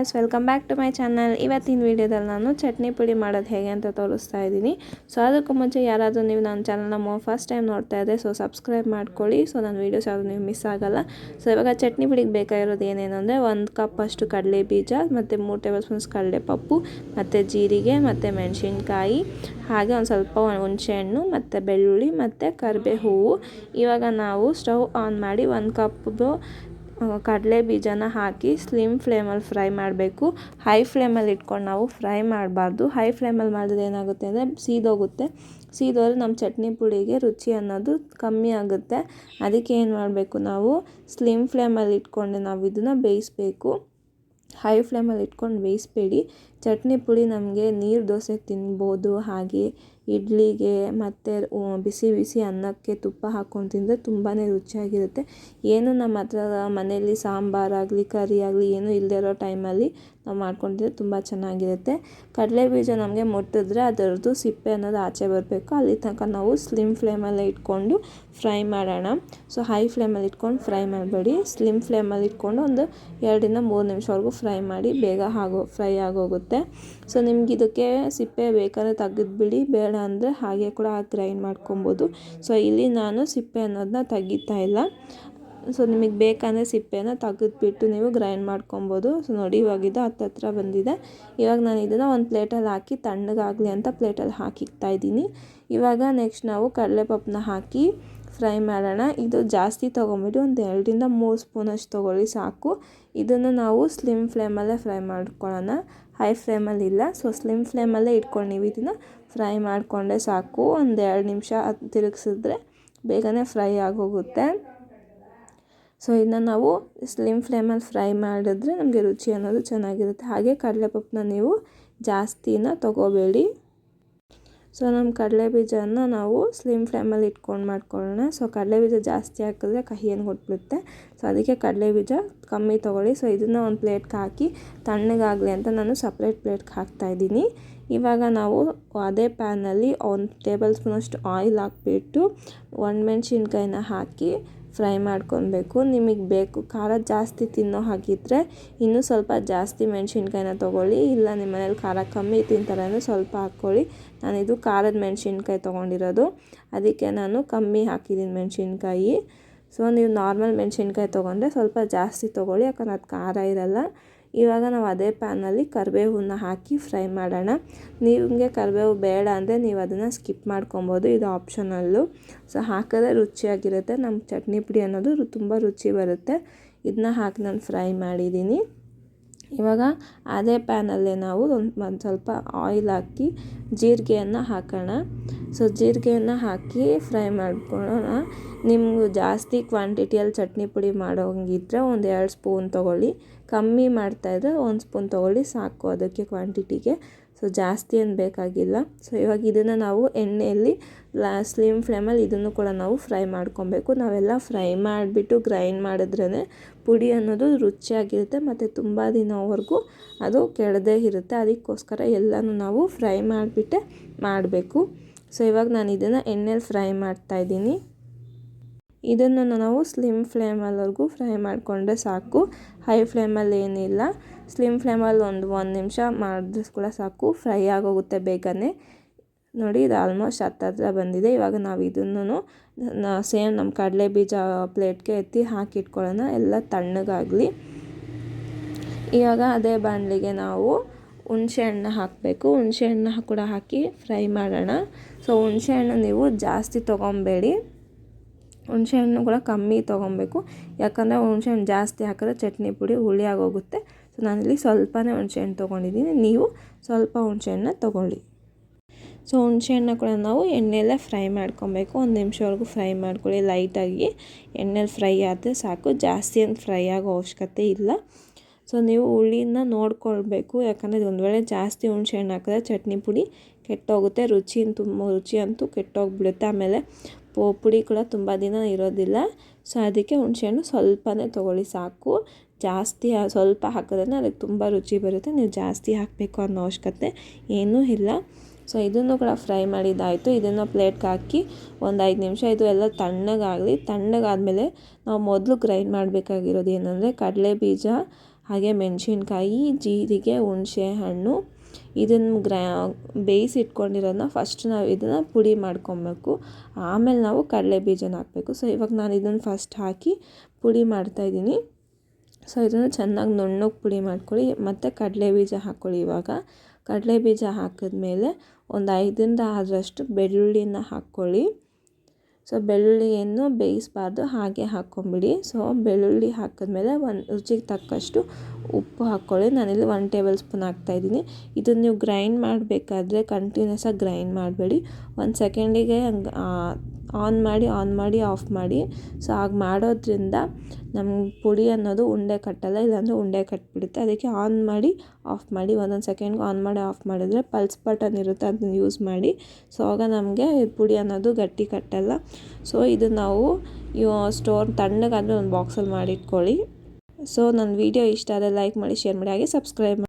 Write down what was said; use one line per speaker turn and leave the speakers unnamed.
Guys welcome back to my channel ಇವತ್ತಿನ ವೀಡಿಯೋದಲ್ಲಿ ನಾನು ಚಟ್ನಿ ಪುಡಿ ಮಾಡೋದು ಹೇಗೆ ಅಂತ ತೋರಿಸ್ತಾ ಇದ್ದೀನಿ. ಸೊ ಅದಕ್ಕೂ ಮುಂಚೆ ಯಾರಾದರೂ ನೀವು ನನ್ನ ಚಾನಲ್ನ ಮೋ ಫಸ್ಟ್ ಟೈಮ್ ನೋಡ್ತಾ ಇದ್ದೆ ಸೊ ಸಬ್ಸ್ಕ್ರೈಬ್ ಮಾಡ್ಕೊಳ್ಳಿ. ಸೊ ನನ್ನ ವೀಡಿಯೋಸ್ ಯಾವುದು ನೀವು ಮಿಸ್ ಆಗಲ್ಲ. ಸೊ ಇವಾಗ ಚಟ್ನಿ ಪುಡಿಗೆ ಬೇಕಾಗಿರೋದು ಏನೇನು ಅಂದರೆ, ಒಂದು ಕಪ್ ಅಷ್ಟು ಕಡಲೆ ಬೀಜ, ಮತ್ತು ಮೂರು ಟೇಬಲ್ ಸ್ಪೂನ್ಸ್ ಕಡಲೆ ಪಪ್ಪು, ಮತ್ತು ಜೀರಿಗೆ, ಮತ್ತು ಮೆಣಸಿನ್ಕಾಯಿ, ಹಾಗೆ ಒಂದು ಸ್ವಲ್ಪ ಹುಣಸೆಹಣ್ಣು ಮತ್ತು ಬೆಳ್ಳುಳ್ಳಿ, ಮತ್ತು ಕರಿಬೇ ಹೂವು ಇವಾಗ ನಾವು ಸ್ಟವ್ ಆನ್ ಮಾಡಿ, ಒಂದು ಕಪ್ದು ಕಡಲೆ ಬೀಜನ ಹಾಕಿ ಸ್ಲಿಮ್ ಫ್ಲೇಮಲ್ಲಿ ಫ್ರೈ ಮಾಡಬೇಕು. ಹೈ ಫ್ಲೇಮಲ್ಲಿ ಇಟ್ಕೊಂಡು ನಾವು ಫ್ರೈ ಮಾಡಬಾರ್ದು. ಹೈ ಫ್ಲೇಮಲ್ಲಿ ಮಾಡಿದ್ರೆ ಏನಾಗುತ್ತೆ ಅಂದರೆ ಸೀದೋಗುತ್ತೆ. ಸೀದೋದ್ರೆ ನಮ್ಮ ಚಟ್ನಿ ಪುಡಿಗೆ ರುಚಿ ಅನ್ನೋದು ಕಮ್ಮಿ ಆಗುತ್ತೆ. ಅದಕ್ಕೆ ಏನು ಮಾಡಬೇಕು ನಾವು? ಸ್ಲಿಮ್ ಫ್ಲೇಮಲ್ಲಿ ಇಟ್ಕೊಂಡು ನಾವು ಇದನ್ನು ಬೇಯಿಸಬೇಕು. ಹೈ ಫ್ಲೇಮಲ್ಲಿ ಇಟ್ಕೊಂಡು ಬೇಯಿಸ್ಬೇಡಿ. ಚಟ್ನಿ ಪುಡಿ ನಮಗೆ ನೀರು ದೋಸೆ ತಿನ್ಬೋದು. ಹಾಗೆ ಇಡ್ಲಿಗೆ ಮತ್ತು ಬಿಸಿ ಬಿಸಿ ಅನ್ನಕ್ಕೆ ತುಪ್ಪ ಹಾಕ್ಕೊಂಡು ತಿಂದರೆ ತುಂಬಾ ರುಚಿಯಾಗಿರುತ್ತೆ. ಏನು ನಮ್ಮ ಹತ್ರ ಮನೆಯಲ್ಲಿ ಸಾಂಬಾರಾಗಲಿ ಕರಿ ಆಗಲಿ ಏನೂ ಇಲ್ಲದೇ ಇರೋ ಟೈಮಲ್ಲಿ ನಾವು ಮಾಡ್ಕೊಂಡಿದ್ರೆ ತುಂಬ ಚೆನ್ನಾಗಿರುತ್ತೆ. ಕಡಲೆ ಬೀಜ ನಮಗೆ ಮುಟ್ಟಿದ್ರೆ ಅದರದ್ದು ಸಿಪ್ಪೆ ಅನ್ನೋದು ಆಚೆ ಬರಬೇಕು. ಅಲ್ಲಿ ತನಕ ನಾವು ಸ್ಲಿಮ್ ಫ್ಲೇಮಲ್ಲೇ ಇಟ್ಕೊಂಡು ಫ್ರೈ ಮಾಡೋಣ. ಸೊ ಹೈ ಫ್ಲೇಮಲ್ಲಿ ಇಟ್ಕೊಂಡು ಫ್ರೈ ಮಾಡಬೇಡಿ. ಸ್ಲಿಮ್ ಫ್ಲೇಮಲ್ಲಿ ಇಟ್ಕೊಂಡು ಒಂದು ಎರಡರಿಂದ ಮೂರು ನಿಮಿಷವರೆಗೂ ಫ್ರೈ ಮಾಡಿ ಬೇಗ ಆಗೋ ಫ್ರೈ ಆಗೋಗುತ್ತೆ. ಸೊ ನಿಮ್ಗೆ ಇದಕ್ಕೆ ಸಿಪ್ಪೆ ಬೇಕಾದ್ರೆ ತೆಗೆದುಬಿಡಿ. ಬೇಡ ಅಂದರೆ ಹಾಗೆ ಕೂಡ ಗ್ರೈಂಡ್ ಮಾಡ್ಕೊಬೋದು. ಸೊ ಇಲ್ಲಿ ನಾನು ಸಿಪ್ಪೆ ಅನ್ನೋದನ್ನ ತೆಗಿತಾ ಇಲ್ಲ. ಸೊ ನಿಮಗೆ ಬೇಕಂದರೆ ಸಿಪ್ಪೆನ ತೆಗೆದ್ಬಿಟ್ಟು ನೀವು ಗ್ರೈಂಡ್ ಮಾಡ್ಕೊಬೋದು. ಸೊ ನೋಡಿ, ಇವಾಗ ಇದು ಹತ್ತತ್ರ ಬಂದಿದೆ. ಇವಾಗ ನಾನು ಇದನ್ನು ಒಂದು ಪ್ಲೇಟಲ್ಲಿ ಹಾಕಿ ತಣ್ಣಗಾಗಲಿ ಅಂತ ಪ್ಲೇಟಲ್ಲಿ ಹಾಕಿಕ್ತಾ ಇದ್ದೀನಿ. ಇವಾಗ ನೆಕ್ಸ್ಟ್ ನಾವು ಕಡಲೆಪಪ್ಪನ್ನ ಹಾಕಿ ಫ್ರೈ ಮಾಡೋಣ. ಇದು ಜಾಸ್ತಿ ತೊಗೊಂಬಿಟ್ಟು ಒಂದು ಎರಡರಿಂದ ಮೂರು ಸ್ಪೂನಷ್ಟು ತೊಗೊಳ್ಳಿ ಸಾಕು. ಇದನ್ನು ನಾವು ಸ್ಲಿಮ್ ಫ್ಲೇಮಲ್ಲೇ ಫ್ರೈ ಮಾಡ್ಕೊಳ್ಳೋಣ. ಹೈ ಫ್ಲೇಮಲ್ಲಿ ಇಲ್ಲ. ಸೊ ಸ್ಲಿಮ್ ಫ್ಲೇಮಲ್ಲೇ ಇಟ್ಕೊಂಡು ನೀವು ಇದನ್ನು ಫ್ರೈ ಮಾಡಿಕೊಂಡೆ ಸಾಕು. ಒಂದು ಎರಡು ನಿಮಿಷ ತಿರುಗಿಸಿದ್ರೆ ಬೇಗನೆ ಫ್ರೈ ಆಗೋಗುತ್ತೆ. ಸೊ ಇದನ್ನ ನಾವು ಸ್ಲಿಮ್ ಫ್ಲೇಮಲ್ಲಿ ಫ್ರೈ ಮಾಡಿದ್ರೆ ನಮಗೆ ರುಚಿ ಅನ್ನೋದು ಚೆನ್ನಾಗಿರುತ್ತೆ. ಹಾಗೆ ಕಡಲೆಪಪ್ಪನ್ನ ನೀವು ಜಾಸ್ತಿನ ತೊಗೋಬೇಡಿ. ಸೊ ನಮ್ಮ ಕಡಲೆ ಬೀಜನ ನಾವು ಸ್ಲಿಮ್ ಫ್ಲೇಮಲ್ಲಿ ಇಟ್ಕೊಂಡು ಮಾಡ್ಕೊಳ್ಳೋಣ. ಸೊ ಕಡಲೆ ಬೀಜ ಜಾಸ್ತಿ ಹಾಕಿದ್ರೆ ಕಹಿಯನ್ನು ಕೊಟ್ಬಿಡುತ್ತೆ? ಸೊ ಅದಕ್ಕೆ ಕಡಲೆ ಬೀಜ ಕಮ್ಮಿ ತೊಗೊಳ್ಳಿ. ಸೊ ಇದನ್ನು ಒಂದು ಪ್ಲೇಟ್ಗೆ ಹಾಕಿ ತಣ್ಣಗಾಗಲಿ ಅಂತ ನಾನು ಸಪ್ರೇಟ್ ಪ್ಲೇಟ್ಗೆ ಹಾಕ್ತಾಯಿದ್ದೀನಿ ಇವಾಗ ನಾವು ಅದೇ ಪ್ಯಾನಲ್ಲಿ ಒಂದು ಟೇಬಲ್ ಸ್ಪೂನಷ್ಟು ಆಯಿಲ್ ಹಾಕ್ಬಿಟ್ಟು ಒಣಮೆಣ್ಸಿನ್ಕಾಯಿನ ಹಾಕಿ ಫ್ರೈ ಮಾಡ್ಕೊಬೇಕು. ನಿಮಗೆ ಬೇಕು. ಖಾರ ಜಾಸ್ತಿ ತಿನ್ನೋ ಹಾಗಿದ್ದರೆ ಇನ್ನೂ ಸ್ವಲ್ಪ ಜಾಸ್ತಿ ಮೆಣಸಿನ್ಕಾಯಿನ ತೊಗೊಳ್ಳಿ. ಇಲ್ಲ ನಿಮ್ಮ ಮನೇಲಿ ಖಾರ ಕಮ್ಮಿ ತಿಂತಾರೆ ಅಂದರೆ ಸ್ವಲ್ಪ ಹಾಕ್ಕೊಳ್ಳಿ. ನಾನಿದು ಖಾರದ ಮೆಣಸಿನ್ಕಾಯಿ ತೊಗೊಂಡಿರೋದು. ಅದಕ್ಕೆ ನಾನು ಕಮ್ಮಿ ಹಾಕಿದ್ದೀನಿ ಮೆಣಸಿನ್ಕಾಯಿ. ಸೊ, ನೀವು ನಾರ್ಮಲ್ ಮೆಣಸಿನ್ಕಾಯಿ ತೊಗೊಂಡ್ರೆ ಸ್ವಲ್ಪ ಜಾಸ್ತಿ ತೊಗೊಳ್ಳಿ. ಯಾಕಂದ್ರೆ ಅದು ಖಾರ ಇರಲ್ಲ. ಇವಾಗ ನಾವು ಅದೇ ಪ್ಯಾನಲ್ಲಿ ಕರಿಬೇವನ್ನ ಹಾಕಿ ಫ್ರೈ ಮಾಡೋಣ. ನಿಮಗೆ ಕರಿಬೇವು ಬೇಡ ಅಂದರೆ ನೀವು ಅದನ್ನು ಸ್ಕಿಪ್ ಮಾಡ್ಕೊಬೋದು, ಇದು ಆಪ್ಷನಲ್ಲು. ಸೊ ಹಾಕಿದ್ರೆ ರುಚಿಯಾಗಿರುತ್ತೆ. ನಮ್ಮ ಚಟ್ನಿ ಪುಡಿ ಅನ್ನೋದು ತುಂಬ ರುಚಿ ಬರುತ್ತೆ. ಇದನ್ನ ಹಾಕಿ ನಾನು ಫ್ರೈ ಮಾಡಿದ್ದೀನಿ. ಇವಾಗ ಅದೇ ಪ್ಯಾನಲ್ಲೇ ನಾವು ಒಂದು ಸ್ವಲ್ಪ ಆಯಿಲ್ ಹಾಕಿ ಜೀರಿಗೆಯನ್ನು ಹಾಕೋಣ. ಸೊ ಜೀರಿಗೆಯನ್ನು ಹಾಕಿ ಫ್ರೈ ಮಾಡ್ಕೊಳ್ಳೋಣ. ನಿಮ್ಗೆ ಜಾಸ್ತಿ ಕ್ವಾಂಟಿಟಿಯಲ್ಲಿ ಚಟ್ನಿ ಪುಡಿ ಮಾಡೋಂಗಿದ್ರೆ ಒಂದು ಎರಡು ಸ್ಪೂನ್ ತೊಗೊಳ್ಳಿ. ಕಮ್ಮಿ ಮಾಡ್ತಾಯಿದ್ರೆ ಒಂದು ಸ್ಪೂನ್ ತೊಗೊಳ್ಳಿ ಸಾಕು ಅದಕ್ಕೆ ಕ್ವಾಂಟಿಟಿಗೆ ಸೊ ಜಾಸ್ತಿ ಏನು ಬೇಕಾಗಿಲ್ಲ. ಸೊ ಇವಾಗ ಇದನ್ನು ನಾವು ಎಣ್ಣೆಯಲ್ಲಿ ಸ್ಲಿಮ್ ಫ್ಲೇಮಲ್ಲಿ ಇದನ್ನು ಕೂಡ ನಾವು ಫ್ರೈ ಮಾಡ್ಕೊಬೇಕು. ನಾವೆಲ್ಲ ಫ್ರೈ ಮಾಡಿಬಿಟ್ಟು ಗ್ರೈಂಡ್ ಮಾಡಿದ್ರೇ ಪುಡಿ ಅನ್ನೋದು ರುಚಿಯಾಗಿರುತ್ತೆ ಮತ್ತು ತುಂಬ ದಿನವರೆಗೂ ಅದು ಕೆಡದೇ ಇರುತ್ತೆ. ಅದಕ್ಕೋಸ್ಕರ ಎಲ್ಲನೂ ನಾವು ಫ್ರೈ ಮಾಡಿಬಿಟ್ಟೆ ಮಾಡಬೇಕು. ಸೊ ಇವಾಗ ನಾನು ಇದನ್ನು ಎಣ್ಣೆಲಿ ಫ್ರೈ ಮಾಡ್ತಾಯಿದ್ದೀನಿ ಇದನ್ನು ನಾವು ಸ್ಲಿಮ್ ಫ್ಲೇಮಲ್ಲಿವರೆಗೂ ಫ್ರೈ ಮಾಡಿಕೊಂಡ್ರೆ ಸಾಕು. ಹೈ ಫ್ಲೇಮಲ್ಲಿ ಏನಿಲ್ಲ. ಸ್ಲಿಮ್ ಫ್ಲೇಮಲ್ಲಿ ಒಂದು ಒಂದು ನಿಮಿಷ ಮಾಡಿದ್ರೆ ಕೂಡ ಸಾಕು. ಫ್ರೈ ಆಗೋಗುತ್ತೆ ಬೇಗನೆ. ನೋಡಿ, ಇದು ಆಲ್ಮೋಸ್ಟ್ ಹತ್ತತ್ರ ಬಂದಿದೆ. ಇವಾಗ ನಾವು ಇದನ್ನು ಸೇಮ್ ನಮ್ಮ ಕಡಲೆ ಬೀಜ ಪ್ಲೇಟ್ಗೆ ಎತ್ತಿ ಹಾಕಿಟ್ಕೊಳ್ಳೋಣ ಎಲ್ಲ ತಣ್ಣಗಾಗಲಿ. ಇವಾಗ ಅದೇ ಬಾಣಲಿಗೆ ನಾವು ಹುಣಸೆ ಹಣ್ಣು ಹಾಕಬೇಕು. ಹುಣಸೆ ಹಣ್ಣು ಕೂಡ ಹಾಕಿ ಫ್ರೈ ಮಾಡೋಣ. ಸೊ ಹುಣಸೆ ಹಣ್ಣು ನೀವು ಜಾಸ್ತಿ ತೊಗೊಬೇಡಿ. ಹುಣಸೆಹಣ್ಣು ಕೂಡ ಕಮ್ಮಿ ತೊಗೊಬೇಕು. ಯಾಕಂದರೆ ಹುಣಸೆಹಣ್ಣು ಜಾಸ್ತಿ ಹಾಕಿದ್ರೆ ಚಟ್ನಿ ಪುಡಿ ಹುಳಿ ಆಗೋಗುತ್ತೆ. ಸೊ ನಾನಿಲ್ಲಿ ಸ್ವಲ್ಪನೇ ಹುಣಸೆಹಣ್ಣು ತೊಗೊಂಡಿದ್ದೀನಿ. ನೀವು ಸ್ವಲ್ಪ ಹುಣಸೆಹಣ್ಣು ತೊಗೊಳ್ಳಿ. ಸೊ ಹುಣಸೆಹಣ್ಣು ಕೂಡ ನಾವು ಎಣ್ಣೆಯಲ್ಲೇ ಫ್ರೈ ಮಾಡ್ಕೊಬೇಕು. ಒಂದು ನಿಮಿಷವರೆಗೂ ಫ್ರೈ ಮಾಡ್ಕೊಳ್ಳಿ. ಲೈಟಾಗಿ ಎಣ್ಣೆಲಿ ಫ್ರೈ ಆದರೆ ಸಾಕು. ಜಾಸ್ತಿ ಏನು ಫ್ರೈ ಆಗೋ ಅವಶ್ಯಕತೆ ಇಲ್ಲ. ಸೊ ನೀವು ಹುಳಿನ ನೋಡ್ಕೊಳ್ಬೇಕು. ಯಾಕಂದರೆ ಒಂದು ವೇಳೆ ಜಾಸ್ತಿ ಹುಣಸೆಹಣ್ಣು ಹಾಕಿದ್ರೆ ಚಟ್ನಿ ಪುಡಿ ಕೆಟ್ಟೋಗುತ್ತೆ. ರುಚಿ ತುಂಬ ರುಚಿ ಅಂತೂ ಕೆಟ್ಟೋಗ್ಬಿಡುತ್ತೆ. ಆಮೇಲೆ ಪುಡಿ ಕೂಡ ತುಂಬ ದಿನ ಇರೋದಿಲ್ಲ. ಸೊ ಅದಕ್ಕೆ ಹುಣಸೆಹಣ್ಣು ಸ್ವಲ್ಪನೇ ತೊಗೊಳ್ಳಿ ಸಾಕು. ಜಾಸ್ತಿ ಸ್ವಲ್ಪ ಹಾಕೋದ್ರಿಂದ ಅದಕ್ಕೆ ತುಂಬ ರುಚಿ ಬರುತ್ತೆ. ನೀವು ಜಾಸ್ತಿ ಹಾಕಬೇಕು ಅನ್ನೋ ಅವಶ್ಯಕತೆ ಏನೂ ಇಲ್ಲ. ಸೊ ಇದನ್ನು ಕೂಡ ಫ್ರೈ ಮಾಡಿದ್ದಾಯಿತು. ಇದನ್ನು ಪ್ಲೇಟ್ಗೆ ಹಾಕಿ ಒಂದು ಐದು ನಿಮಿಷ, ಇದು ಎಲ್ಲ ತಣ್ಣಗಾಗಲಿ, ತಣ್ಣಗಾದಮೇಲೆ ನಾವು ಮೊದಲು ಗ್ರೈಂಡ್ ಮಾಡಬೇಕಾಗಿರೋದು ಏನಂದರೆ ಕಡಲೆ ಬೀಜ ಹಾಗೆ ಮೆಣಸಿನ್ಕಾಯಿ, ಜೀರಿಗೆ ಹುಣಸೆ ಹಣ್ಣು ಇದನ್ನು ಗ್ರಾ, ಬೇಯಿಸಿ ಇಟ್ಕೊಂಡಿರೋದನ್ನ ಫಸ್ಟ್ ನಾವು ಇದನ್ನು ಪುಡಿ ಮಾಡ್ಕೊಬೇಕು. ಆಮೇಲೆ ನಾವು ಕಡಲೆ ಬೀಜನ ಹಾಕಬೇಕು. ಸೊ ಇವಾಗ ನಾನು ಇದನ್ನು ಫಸ್ಟ್ ಹಾಕಿ ಪುಡಿ ಮಾಡ್ತಾಯಿದ್ದೀನಿ ಸೊ ಇದನ್ನು ಚೆನ್ನಾಗಿ ನುಣ್ಣಗೆ ಪುಡಿ ಮಾಡ್ಕೊಳ್ಳಿ. ಮತ್ತು ಕಡಲೆ ಬೀಜ ಹಾಕ್ಕೊಳ್ಳಿ ಇವಾಗ. ಕಡಲೆ ಬೀಜ ಹಾಕಿದ್ಮೇಲೆ ಒಂದು ಐದರಿಂದ ಆರಷ್ಟು ಬೆಳ್ಳುಳ್ಳಿನ ಹಾಕ್ಕೊಳ್ಳಿ. ಸೊ ಬೆಳ್ಳುಳ್ಳಿಯನ್ನು ಬೇಯಿಸಬಾರ್ದು, ಹಾಗೆ ಹಾಕ್ಕೊಂಬಿಡಿ. ಸೊ ಬೆಳ್ಳುಳ್ಳಿ ಹಾಕಿದ್ಮೇಲೆ ಒಂದು ರುಚಿಗೆ ತಕ್ಕಷ್ಟು ಉಪ್ಪು ಹಾಕ್ಕೊಳ್ಳಿ. ನಾನಿಲ್ಲಿ ಒನ್ ಟೇಬಲ್ ಸ್ಪೂನ್ ಹಾಕ್ತಾಯಿದ್ದೀನಿ ಇದನ್ನು ನೀವು ಗ್ರೈಂಡ್ ಮಾಡಬೇಕಾದ್ರೆ ಕಂಟಿನ್ಯೂಸ್ ಆಗಿ ಗ್ರೈಂಡ್ ಮಾಡಬೇಡಿ. ಒಂದು ಸೆಕೆಂಡಿಗೆ ಹಂಗೆ ಆನ್ ಮಾಡಿ ಆನ್ ಮಾಡಿ, ಆಫ್ ಮಾಡಿ. ಸೊ ಹಾಗೆ ಮಾಡೋದ್ರಿಂದ ನಮ್ಮ ಪುಡಿ ಅನ್ನೋದು ಉಂಡೆ ಕಟ್ಟಲ್ಲ, ಇಲ್ಲಾಂದರೆ ಉಂಡೆ ಕಟ್ಟಿಬಿಡುತ್ತೆ ಅದಕ್ಕೆ ಆನ್ ಮಾಡಿ, ಆಫ್ ಮಾಡಿ, ಒಂದೊಂದು ಸೆಕೆಂಡ್ಗೆ ಆನ್ ಮಾಡಿ, ಆಫ್ ಮಾಡಿದ್ರೆ ಪಲ್ಸ್ ಬಟನ್ ಇರುತ್ತೆ, ಅದನ್ನ ಯೂಸ್ ಮಾಡಿ. ಸೊ, ಆಗ ನಮಗೆ ಪುಡಿ ಅನ್ನೋದು ಗಟ್ಟಿ ಕಟ್ಟಲ್ಲ. ಸೊ, ಇದು ನಾವು ಸ್ಟೋರ್ ತಣ್ಣಗಾದರೆ ಒಂದು ಬಾಕ್ಸಲ್ಲಿ ಮಾಡಿಟ್ಕೊಳ್ಳಿ. ಸೊ ನನ್ನ ವೀಡಿಯೋ ಇಷ್ಟ ಆದರೆ ಲೈಕ್ ಮಾಡಿ ಶೇರ್ ಮಾಡಿ, ಹಾಗೆ ಸಬ್ಸ್ಕ್ರೈಬ್ ಮಾಡಿ.